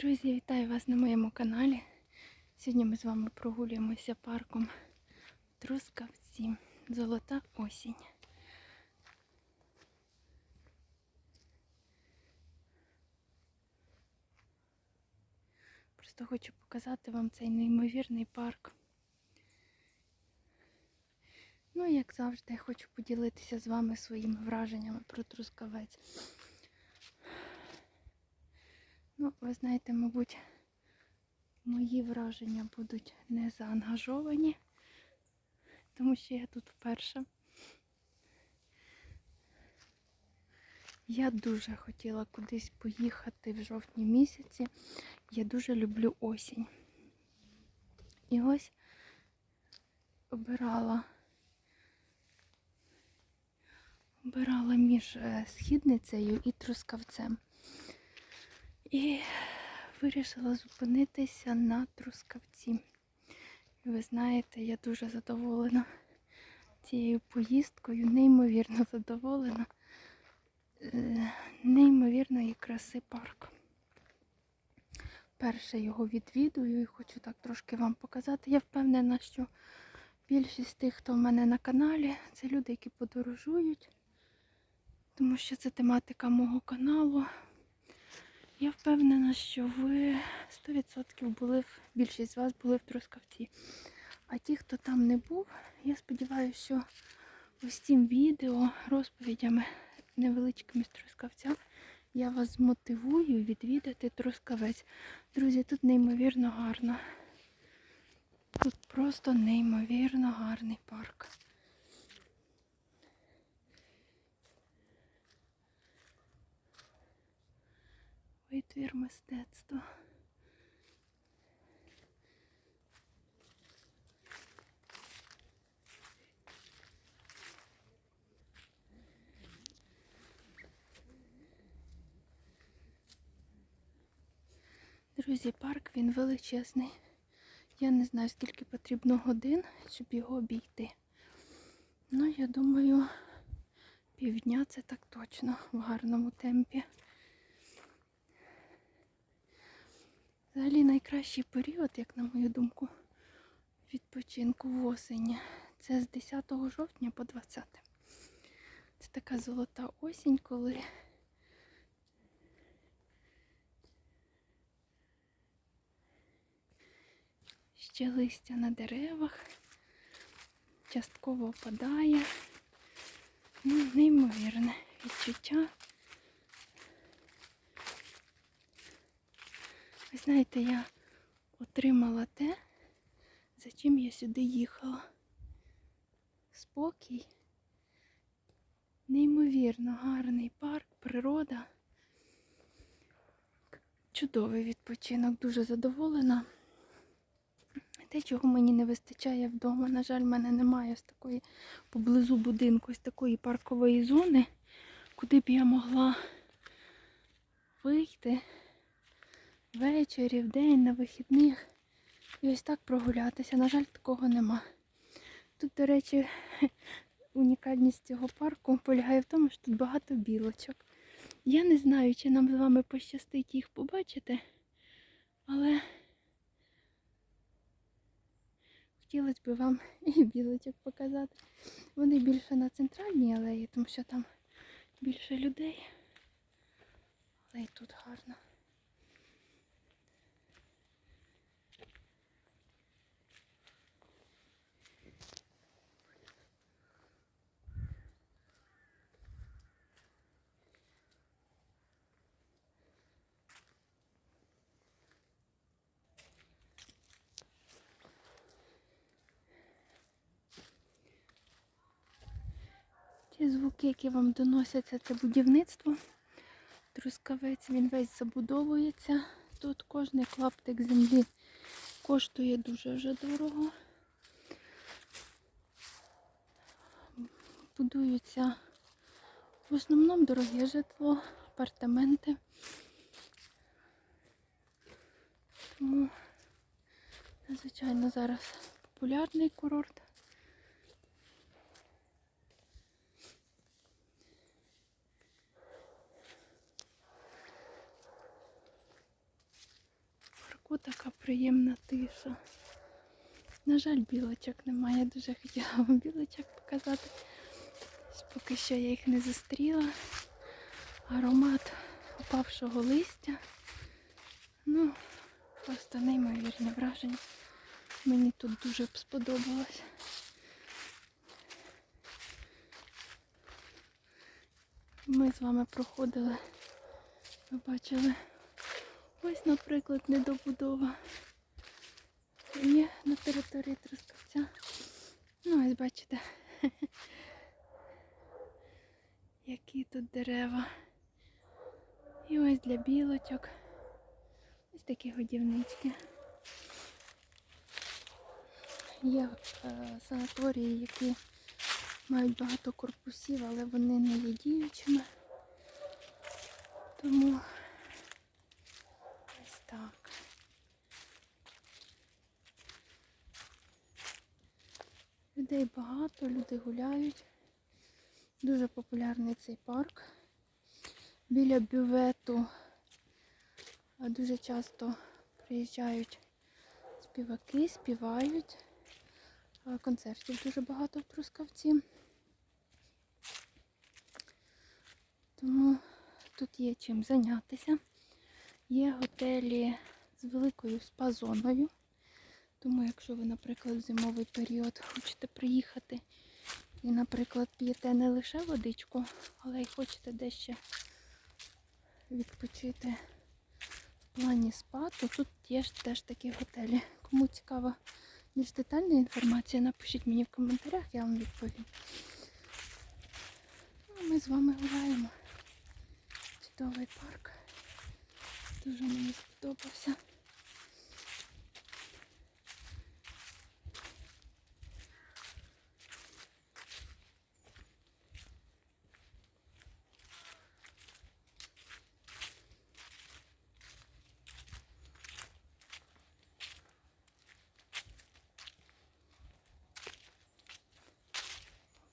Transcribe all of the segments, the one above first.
Друзі, вітаю вас на моєму каналі. Сьогодні ми з вами прогулюємося парком Трускавці. Золота осінь. Просто хочу показати вам цей неймовірний парк. Ну, як завжди, я хочу поділитися з вами своїми враженнями про Трускавець. Ну, ви знаєте, мабуть, мої враження будуть не заангажовані, тому що я тут вперше. Я дуже хотіла кудись поїхати в жовтні місяці. Я дуже люблю осінь. І ось обирала, обирала між е, східницею і трускавцем. І вирішила зупинитися на трускавці. Ви знаєте, я дуже задоволена цією поїздкою, неймовірно задоволена. Е, Неймовірної краси парк. Перше його відвідую і хочу так трошки вам показати. Я впевнена, що більшість тих, хто в мене на каналі, це люди, які подорожують, тому що це тематика мого каналу. Я впевнена, що ви 100% були більшість з вас були в Трускавці. А ті, хто там не був, я сподіваюся, що ось цим відео, розповідями невеличкими з Трускавця, я вас змотивую відвідати Трускавець. Друзі, тут неймовірно гарно. Тут просто неймовірно гарний парк. Витвір мистецтва. Друзі, парк він величезний. Я не знаю, скільки потрібно годин, щоб його обійти. Ну, я думаю, півдня це так точно в гарному темпі. Взагалі найкращий період, як на мою думку, відпочинку в осені. Це з 10 жовтня по 20. Це така золота осінь, коли ще листя на деревах, частково опадає. Ну, неймовірне відчуття. Ви знаєте, я отримала те, за чим я сюди їхала. Спокій. Неймовірно гарний парк, природа. Чудовий відпочинок, дуже задоволена. Те, чого мені не вистачає вдома. На жаль, в мене немає ось такої поблизу будинку, ось такої паркової зони, куди б я могла вийти ввечері, вдень, на вихідних. І ось так прогулятися. На жаль, такого нема. Тут, до речі, унікальність цього парку полягає в тому, що тут багато білочок. Я не знаю, чи нам з вами пощастить їх побачити, але хотілося б вам і білочок показати. Вони більше на центральній алеї, тому що там більше людей. Але і тут гарно. Звуки, які вам доносяться, це будівництво. Трускавець, він весь забудовується. Тут кожний клаптик землі коштує дуже вже дорого. Будуються в основному дороге житло, апартаменти. Тому, звичайно, зараз популярний курорт. Парку така приємна тиша. На жаль, білочок немає. Я дуже хотіла вам білочок показати. Поки що я їх не зустріла. Аромат опавшого листя. Ну, просто неймовірне враження. Мені тут дуже б сподобалось. Ми з вами проходили, ви бачили, ось, наприклад, недобудова. Є на території Трускавця. Ну, ось бачите, які тут дерева. І ось для білочок. Ось такі годівнички. Є е, санаторії, які мають багато корпусів, але вони не є діючими. Тому так. Людей багато, люди гуляють. Дуже популярний цей парк. Біля бювету дуже часто приїжджають співаки, співають. Концертів дуже багато в Трускавці. Тому тут є чим зайнятися. Є готелі з великою спа-зоною. Тому якщо ви, наприклад, в зимовий період хочете приїхати і, наприклад, п'єте не лише водичку, але й хочете дещо відпочити в плані спа, то тут є теж такі готелі. Кому цікава більш детальна інформація, напишіть мені в коментарях, я вам відповім. Ну, а ми з вами гуляємо. Чудовий парк. Дуже мені сподобався.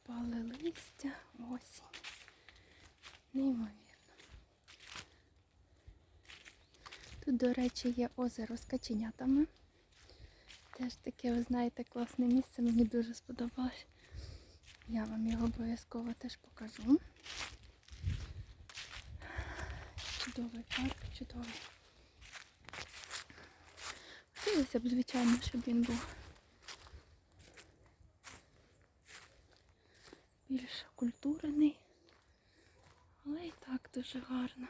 Пали листя, осінь. Неймовірно. До речі, є озеро з каченятами. Теж таке, ви знаєте, класне місце, мені дуже сподобалось. Я вам його обов'язково теж покажу. Чудовий парк, чудовий. Хотілося б, звичайно, щоб він був більш культурний. Але і так дуже гарно.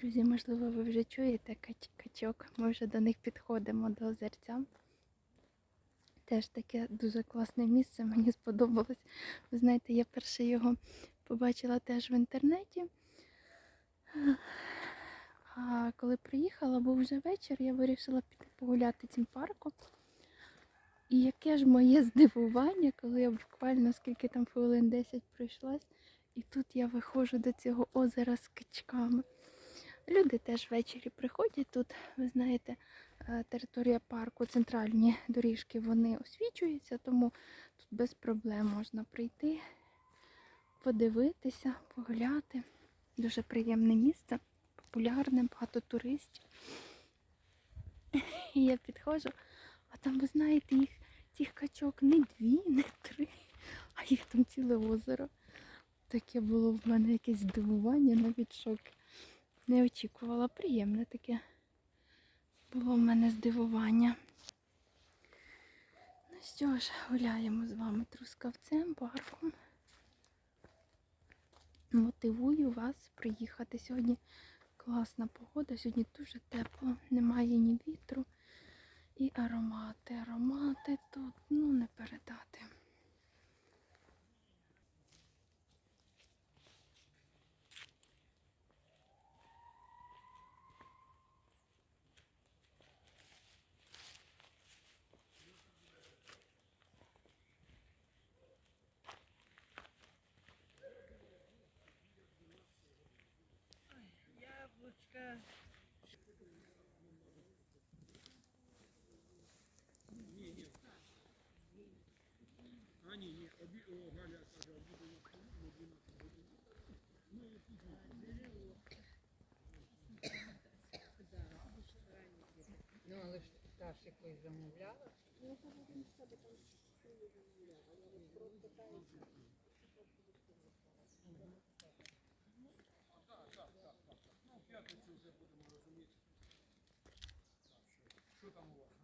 Друзі, можливо, ви вже чуєте качок. Ми вже до них підходимо до озерця. Теж таке дуже класне місце, мені сподобалось. Ви знаєте, я перше його побачила теж в інтернеті. А коли приїхала, був вже вечір, я вирішила піти погуляти цим парком. І яке ж моє здивування, коли я буквально скільки там хвилин 10 пройшлась, і тут я виходжу до цього озера з качками. Люди теж ввечері приходять тут, ви знаєте, е, територія парку, центральні доріжки, вони освічуються, тому тут без проблем можна прийти, подивитися, погуляти. Дуже приємне місце, популярне, багато туристів. І я підходжу, а там, ви знаєте, їх цих качок не дві, не три, а їх там ціле озеро. Таке було в мене якесь здивування, навіть шок. Не очікувала. Приємне таке було в мене здивування. Ну що ж, гуляємо з вами трускавцем, парком. Мотивую вас приїхати. Сьогодні класна погода, сьогодні дуже тепло, немає ні вітру. І аромати. Аромати тут ну не передати. А, ні, ні, обі... О, Галя каже, обіду на 12 годин. Ну, і пізніше. Ну, але ж та ж якось замовляла. Ну, в п'ятницю вже будемо розуміти. Так, що, що там у вас?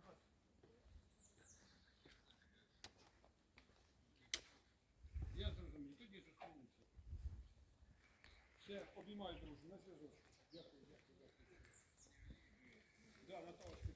Все, обіймаю, друзі, на зв'язок. Дякую, дякую, дякую. Да, Наталочка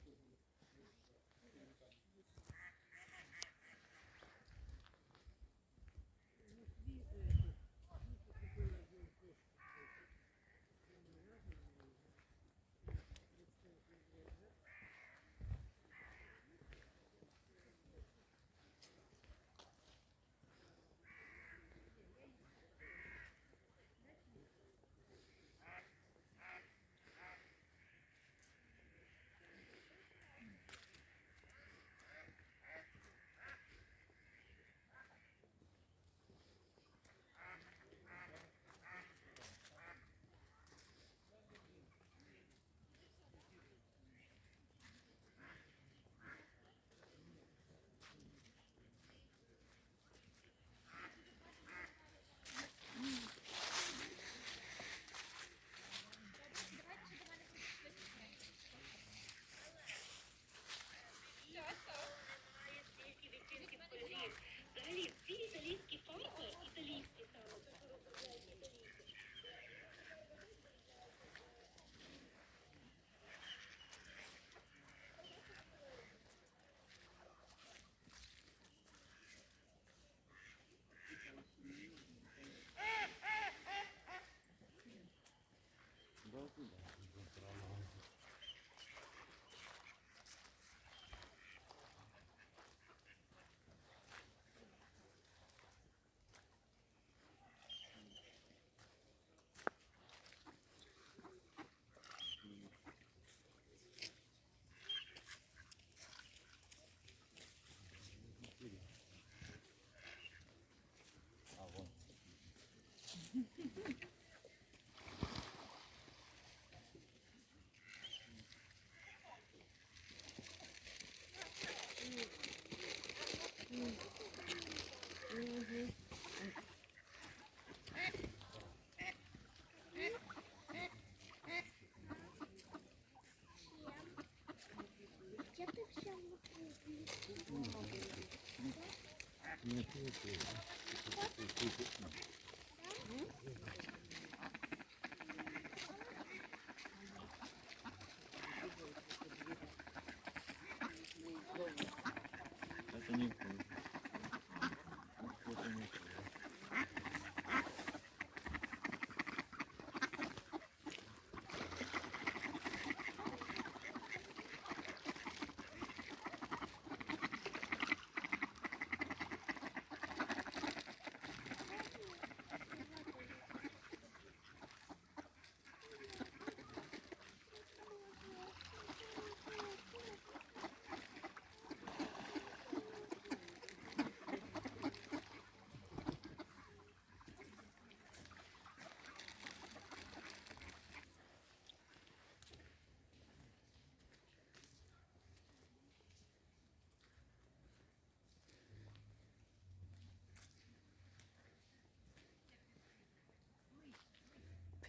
Нет, нет, нет.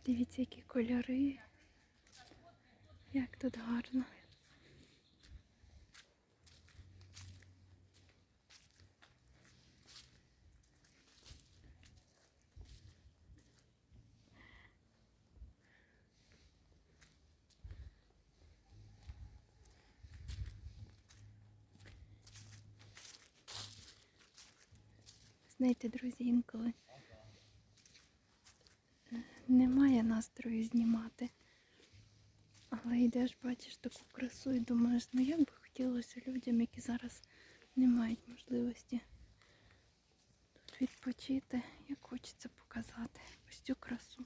Подивіться, які кольори. Як тут гарно. Знаєте, друзі, інколи немає настрою знімати. Але йдеш, бачиш таку красу і думаєш, ну як би хотілося людям, які зараз не мають можливості тут відпочити, як хочеться показати ось цю красу.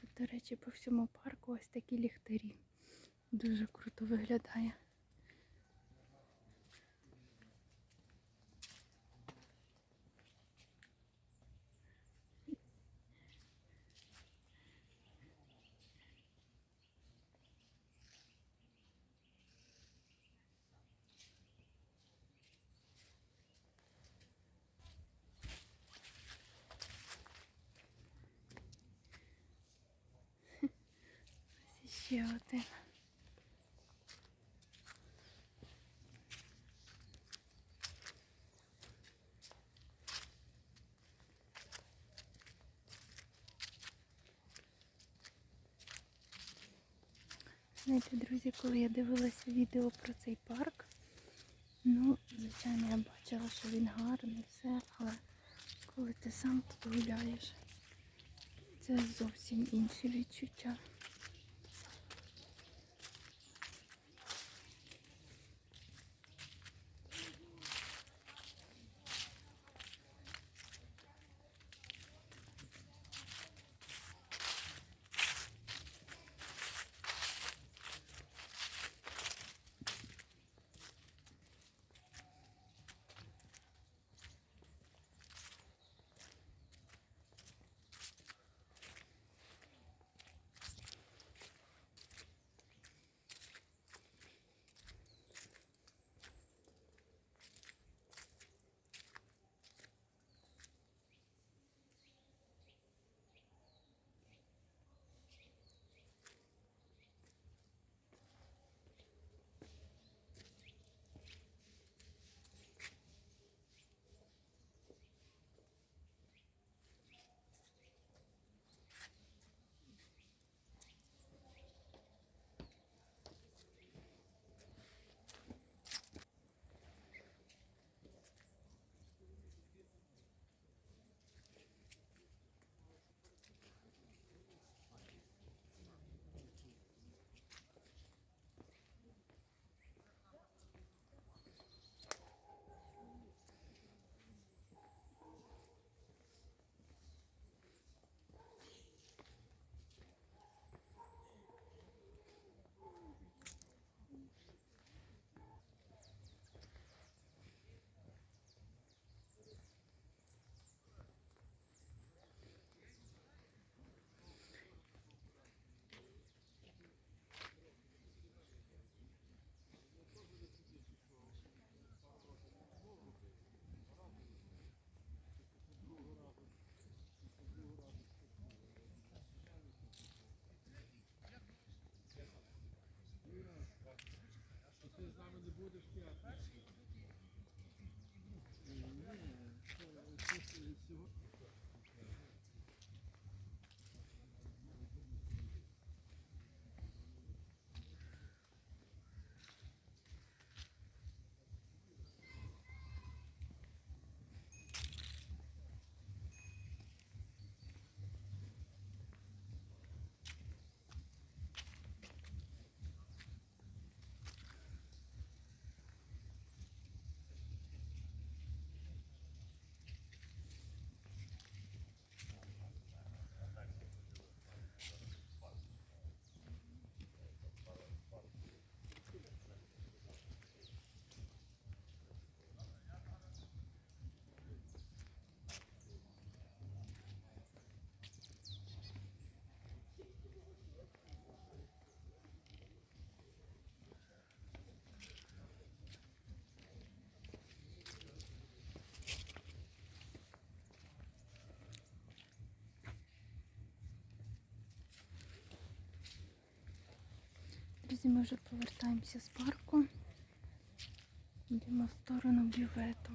Тут, до речі, по всьому парку ось такі ліхтарі. Дуже круто виглядає. Ось ще один. Знаєте, друзі, коли я дивилася відео про цей парк, ну, звичайно, я бачила, що він гарний, все, але коли ти сам тут гуляєш, це зовсім інші відчуття. Друзі, ми вже повертаємося з парку. Йдемо в сторону бювету.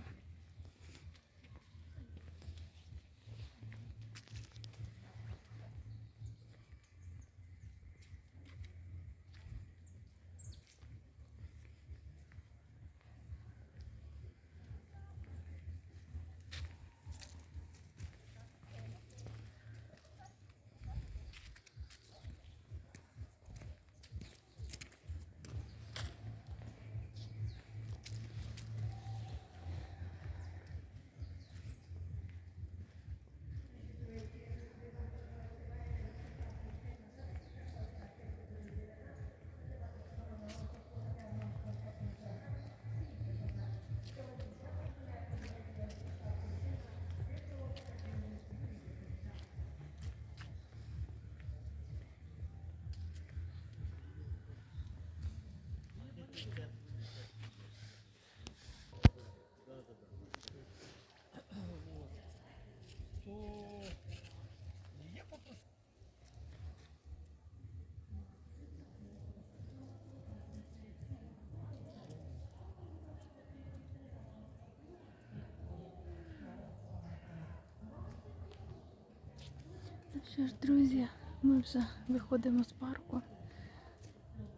Ну що ж, друзі, ми вже виходимо з парку.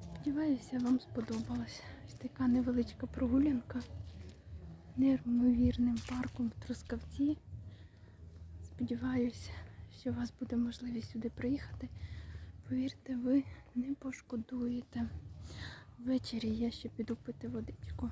Сподіваюся, вам сподобалась ось така невеличка прогулянка неймовірним парком в Трускавці. Сподіваюся, що у вас буде можливість сюди приїхати. Повірте, ви не пошкодуєте. Ввечері я ще піду пити водичку.